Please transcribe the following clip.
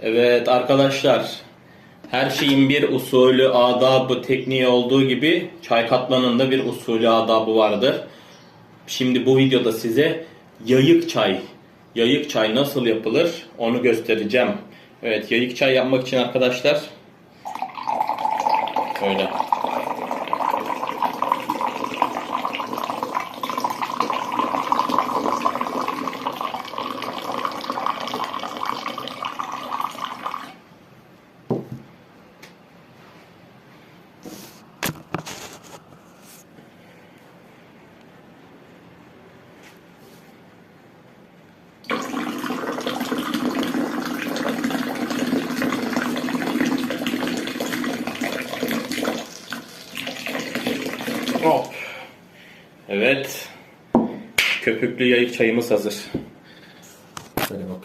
Evet arkadaşlar, her şeyin bir usulü, adabı, tekniği olduğu gibi çay katmanın da bir usulü, adabı vardır. Şimdi bu videoda size yayık çay, yayık çay nasıl yapılır onu göstereceğim. Evet, yayık çay yapmak için arkadaşlar böyle Hop. Evet. Köpüklü yayık çayımız hazır. Şöyle bak.